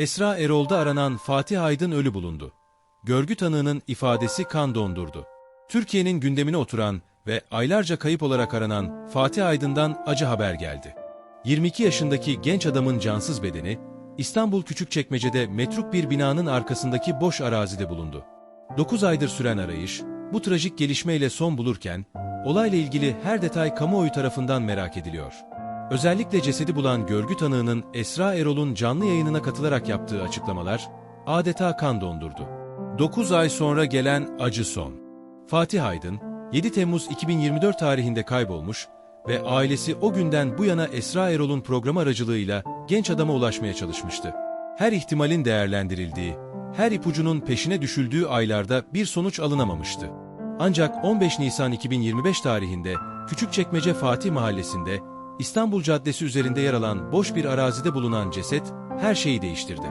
Esra Erol'da aranan Fatih Aydın ölü bulundu. Görgü tanığının ifadesi kan dondurdu. Türkiye'nin gündemine oturan ve aylarca kayıp olarak aranan Fatih Aydın'dan acı haber geldi. 22 yaşındaki genç adamın cansız bedeni, İstanbul Küçükçekmece'de metruk bir binanın arkasındaki boş arazide bulundu. 9 aydır süren arayış, bu trajik gelişmeyle son bulurken, olayla ilgili her detay kamuoyu tarafından merak ediliyor. Özellikle cesedi bulan görgü tanığının Esra Erol'un canlı yayınına katılarak yaptığı açıklamalar adeta kan dondurdu. 9 ay sonra gelen acı son. Fatih Aydın, 7 Temmuz 2024 tarihinde kaybolmuş ve ailesi o günden bu yana Esra Erol'un program aracılığıyla genç adama ulaşmaya çalışmıştı. Her ihtimalin değerlendirildiği, her ipucunun peşine düşüldüğü aylarda bir sonuç alınamamıştı. Ancak 15 Nisan 2025 tarihinde Küçükçekmece Fatih Mahallesi'nde İstanbul Caddesi üzerinde yer alan boş bir arazide bulunan ceset her şeyi değiştirdi.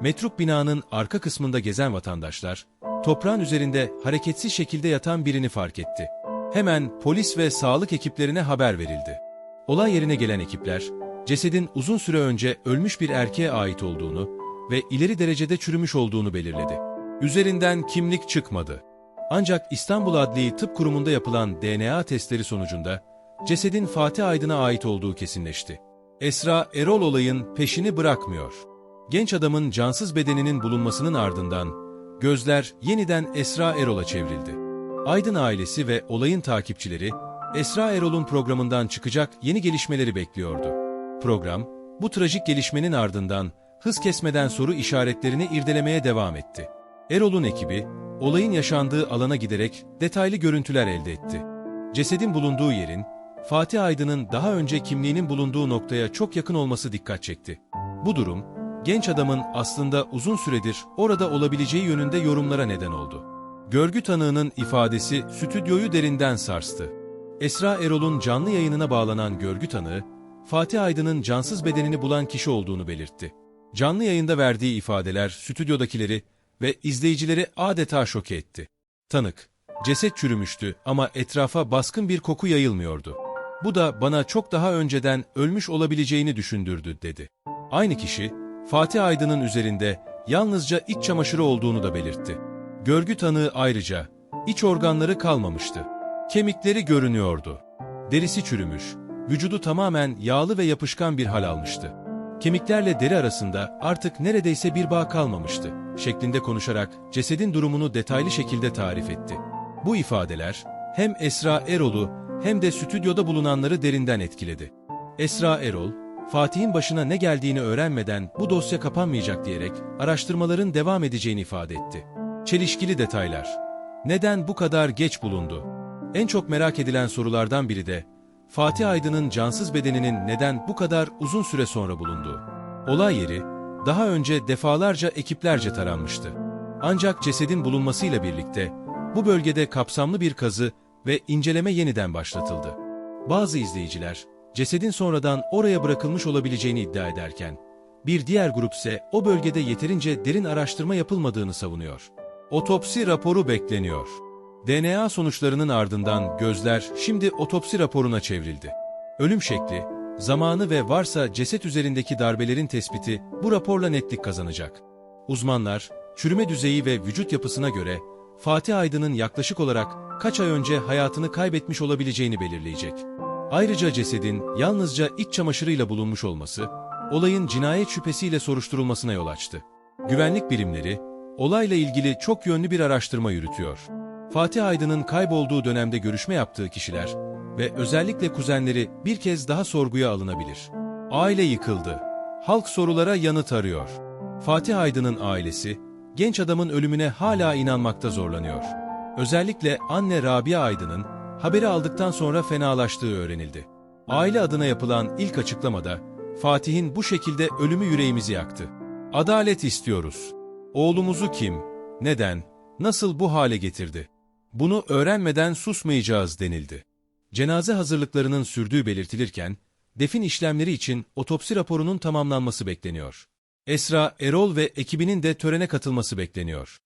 Metruk binanın arka kısmında gezen vatandaşlar, toprağın üzerinde hareketsiz şekilde yatan birini fark etti. Hemen polis ve sağlık ekiplerine haber verildi. Olay yerine gelen ekipler, cesedin uzun süre önce ölmüş bir erkeğe ait olduğunu ve ileri derecede çürümüş olduğunu belirledi. Üzerinden kimlik çıkmadı. Ancak İstanbul Adliyi Tıp Kurumu'nda yapılan DNA testleri sonucunda cesedin Fatih Aydın'a ait olduğu kesinleşti. Esra Erol olayın peşini bırakmıyor. Genç adamın cansız bedeninin bulunmasının ardından gözler yeniden Esra Erol'a çevrildi. Aydın ailesi ve olayın takipçileri Esra Erol'un programından çıkacak yeni gelişmeleri bekliyordu. Program, bu trajik gelişmenin ardından hız kesmeden soru işaretlerini irdelemeye devam etti. Erol'un ekibi, olayın yaşandığı alana giderek detaylı görüntüler elde etti. Cesedin bulunduğu yerin, Fatih Aydın'ın daha önce kimliğinin bulunduğu noktaya çok yakın olması dikkat çekti. Bu durum, genç adamın aslında uzun süredir orada olabileceği yönünde yorumlara neden oldu. Görgü tanığının ifadesi stüdyoyu derinden sarstı. Esra Erol'un canlı yayınına bağlanan görgü tanığı, Fatih Aydın'ın cansız bedenini bulan kişi olduğunu belirtti. Canlı yayında verdiği ifadeler stüdyodakileri ve izleyicileri adeta şoke etti. Tanık, ceset çürümüştü ama etrafa baskın bir koku yayılmıyordu. Bu da bana çok daha önceden ölmüş olabileceğini düşündürdü dedi. Aynı kişi, Fatih Aydın'ın üzerinde yalnızca iç çamaşırı olduğunu da belirtti. Görgü tanığı ayrıca, iç organları kalmamıştı. Kemikleri görünüyordu. Derisi çürümüş, vücudu tamamen yağlı ve yapışkan bir hal almıştı. Kemiklerle deri arasında artık neredeyse bir bağ kalmamıştı, şeklinde konuşarak cesedin durumunu detaylı şekilde tarif etti. Bu ifadeler, hem Esra Erol'u hem de stüdyoda bulunanları derinden etkiledi. Esra Erol, Fatih'in başına ne geldiğini öğrenmeden bu dosya kapanmayacak diyerek araştırmaların devam edeceğini ifade etti. Çelişkili detaylar. Neden bu kadar geç bulundu? En çok merak edilen sorulardan biri de Fatih Aydın'ın cansız bedeninin neden bu kadar uzun süre sonra bulunduğu. Olay yeri daha önce defalarca ekiplerce taranmıştı. Ancak cesedin bulunmasıyla birlikte bu bölgede kapsamlı bir kazı ve inceleme yeniden başlatıldı. Bazı izleyiciler cesedin sonradan oraya bırakılmış olabileceğini iddia ederken, bir diğer grup ise o bölgede yeterince derin araştırma yapılmadığını savunuyor. Otopsi raporu bekleniyor. DNA sonuçlarının ardından gözler şimdi otopsi raporuna çevrildi. Ölüm şekli, zamanı ve varsa ceset üzerindeki darbelerin tespiti bu raporla netlik kazanacak. Uzmanlar, çürüme düzeyi ve vücut yapısına göre Fatih Aydın'ın yaklaşık olarak kaç ay önce hayatını kaybetmiş olabileceğini belirleyecek. Ayrıca cesedin yalnızca iç çamaşırıyla bulunmuş olması, olayın cinayet şüphesiyle soruşturulmasına yol açtı. Güvenlik birimleri, olayla ilgili çok yönlü bir araştırma yürütüyor. Fatih Aydın'ın kaybolduğu dönemde görüşme yaptığı kişiler ve özellikle kuzenleri bir kez daha sorguya alınabilir. Aile yıkıldı. Halk sorulara yanıt arıyor. Fatih Aydın'ın ailesi, genç adamın ölümüne hala inanmakta zorlanıyor. Özellikle anne Rabia Aydın'ın haberi aldıktan sonra fenalaştığı öğrenildi. Aile adına yapılan ilk açıklamada Fatih'in bu şekilde ölümü yüreğimizi yaktı. Adalet istiyoruz. Oğlumuzu kim, neden, nasıl bu hale getirdi? Bunu öğrenmeden susmayacağız denildi. Cenaze hazırlıklarının sürdüğü belirtilirken, defin işlemleri için otopsi raporunun tamamlanması bekleniyor. Esra Erol ve ekibinin de törene katılması bekleniyor.